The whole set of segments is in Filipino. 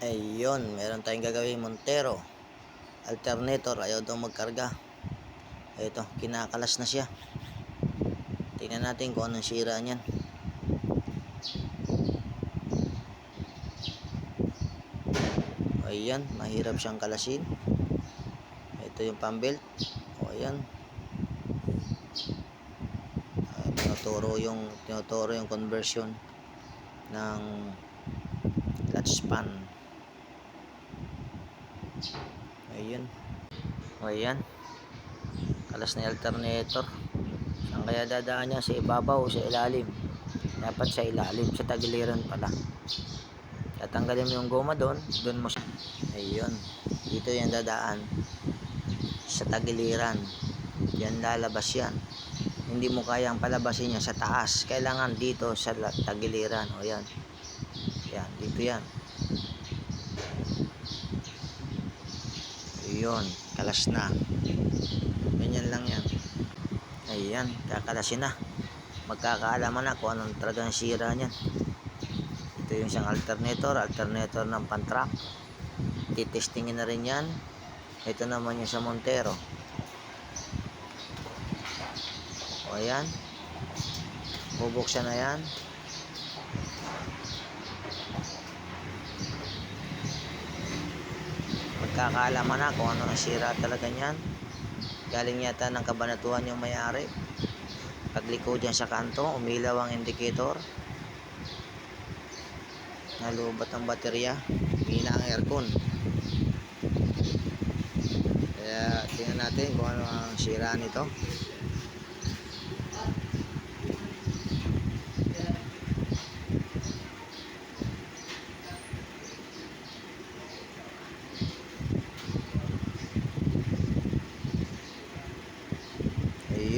Ayun, meron tayong gagawin Montero. Alternator, ayaw daw magkarga. Ito, kinakalas na siya. Tingnan natin kung anong sira niyan. Ayan, mahirap siyang kalasin. Ito yung pambelt. O ayan. Ah, tinuturo yung tinuturo yung conversion ng clutch span. Ayun. O ayan. Kalas na alternator. Saan kaya dadaan niya? Sa ibabaw sa ilalim? Dapat sa ilalim. Sa tagiliran pala. Tatanggalin mo yung goma doon. Doon mo siya. Ayun. Dito yan dadaan. Sa tagiliran. Yan lalabas yan. Hindi mo kayang palabasin niya sa taas. Kailangan dito sa tagiliran. O yan. Yan. Dito yan. Yun, kalas na. Ganyan lang yan. Ayan, kakalasin na. Magkakaalaman na kung anong talagang sira niyan. Ito yung isang alternator, alternator ng pantrack. Titestingin na rin yan. Ito naman yung sa Montero. O ayan. Bubuksan na yan. Magkakaalaman na kung ano ang sira talaga niyan. Galing yata ng kabanatuan yung may-ari. Pagliko dyan sa kanto, umilaw ang indicator. Nalubat ang baterya. Hina ang aircon. Kaya tingnan natin kung ano ang sira nito.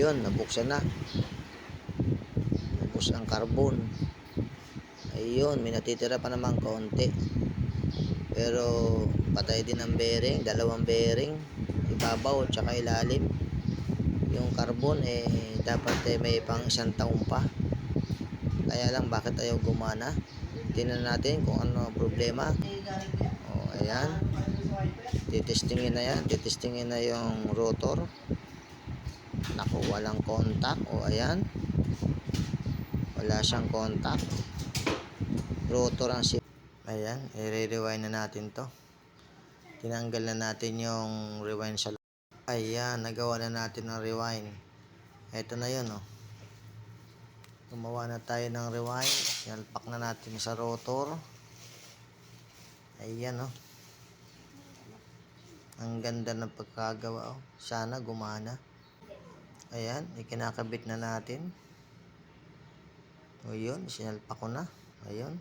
Ayun, nabuksan na. Nabuksan ang carbon. Ayun, may natitira pa naman konti. Pero patay din ang bearing, dalawang bearing, ibabaw at saka ilalim. Yung carbon eh dapat eh, may pang isang taon pa. Kaya lang bakit ayaw gumana? Tingnan natin kung ano ang problema. O, ayan. Titestingin na yan. Titestingin na yung rotor. Naku, walang contact. O, ayan. Wala siyang contact. Rotor ang si... Ayan, i-rewind na natin to. Tinanggal na natin yung rewind sa... Ayan, nagawa na natin ng rewind. Ito na yun, oh. Gumawa na tayo ng rewind. Yalpak na natin sa rotor. Ayan, oh. Ang ganda ng pagkagawa, oh. Sana gumana. Ayan, ikinakabit na natin. O yun, sinalpa ko na. Ayun.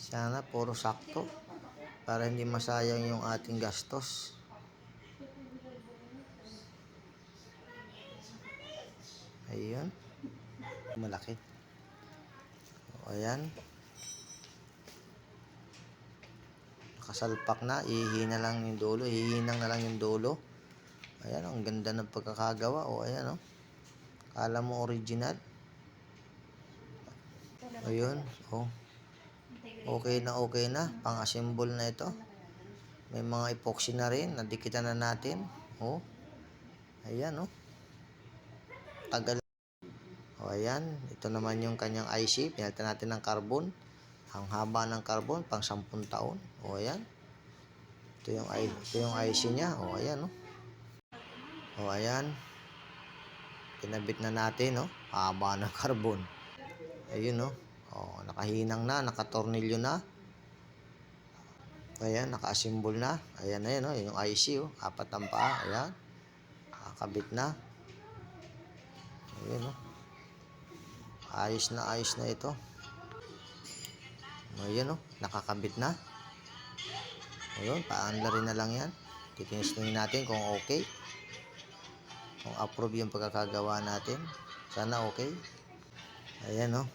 Sana puro sakto. Para hindi masayang yung ating gastos. Ayun. Malaki. O, ayan. Nakasalpak na. Ihina lang yung dulo. Hihinang na lang yung dulo. Ayan, ang ganda ng pagkakagawa. O, ayan, o. Kala mo original. Ayun, o. Okay na okay na. Pang-assemble na ito. May mga epoxy na rin. Nadikitan na natin. O. Ayan, o. Tagal. O, ayan. Ito naman yung kanyang IC. Pinalitan natin ng carbon. Ang haba ng carbon, pang 10 taon. O, ayan. Ito yung, ito yung IC niya. O, ayan, o. O, ayan. Kinabit na natin, no? Haba ng carbon. Ayun, no? O, nakahinang na, nakatornilyo na. Ayan, naka-assemble na. Ayan na yun, no? Yung IC, oh. Apat ang paa. Ayan. Nakakabit na. Ayun, no? Ayos na, ayos na ito. Ayan, no? Nakakabit na. Ayun, paandarin na lang yan. Titinistingin natin kung okay kung approve yung pagkakagawa natin. Sana okay. Ayan, no?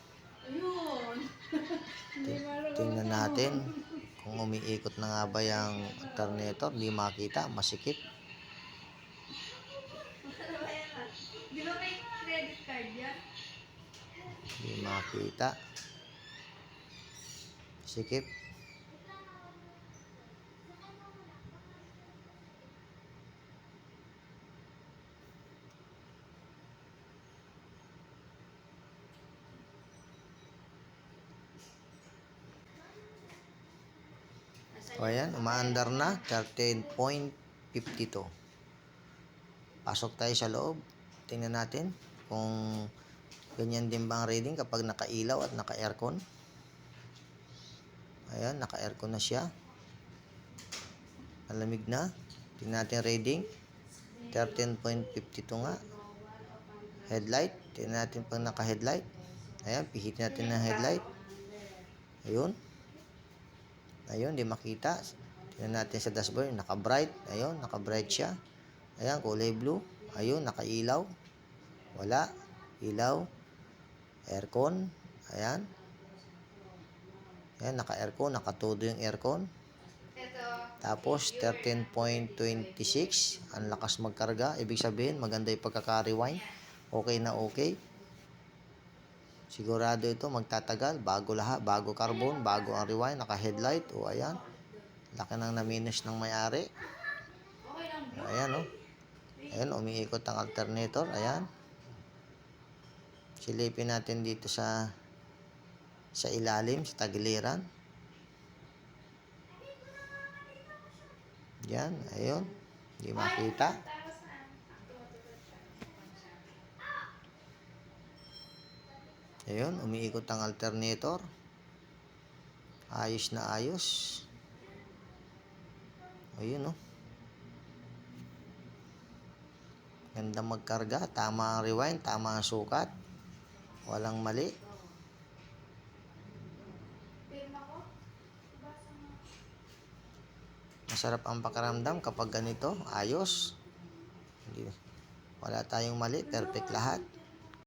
Ti- Tingnan natin kung umiikot na nga ba yung alternator. Di makita, masikip. Di ba may credit card yan? Hindi makita. Sikip. O ayan, umaandar na. 13.52. Pasok tayo sa loob. Tingnan natin kung ganyan din ba ang reading kapag nakailaw at naka-aircon. Ayan, naka-aircon na siya. Malamig na. Tingnan natin reading. 13.52 nga. Headlight. Tingnan natin pag naka-headlight. Ayan, pihitin natin ng headlight. Ayun. Ayun, di makita. Tingnan natin sa dashboard, naka-bright. Ayun, naka-bright siya. Ayan, kulay blue. Ayun, nakailaw. Wala. Ilaw. Aircon. Ayan. Ayan, naka-aircon. Nakatudo yung aircon. Tapos, 13.26. Ang lakas magkarga. Ibig sabihin, maganda yung pagkaka-rewind. Okay na okay. Sigurado ito magtatagal. Bago lahat. Bago carbon. Bago ang rewind. Naka-headlight. O, ayan. Laki ng naminus ng may-ari. O, ayan, o. Ayan, umiikot ang alternator. Ayan. Silipin natin dito sa sa ilalim, sa tagiliran. Yan, ayun. Hindi makita. Ayun, umiikot ang alternator. Ayos na ayos. Ayun, oh. Ganda magkarga. Tama ang rewind. Tama ang sukat. Walang mali. Masarap ang pakiramdam kapag ganito. Ayos. Wala tayong mali. Perfect lahat.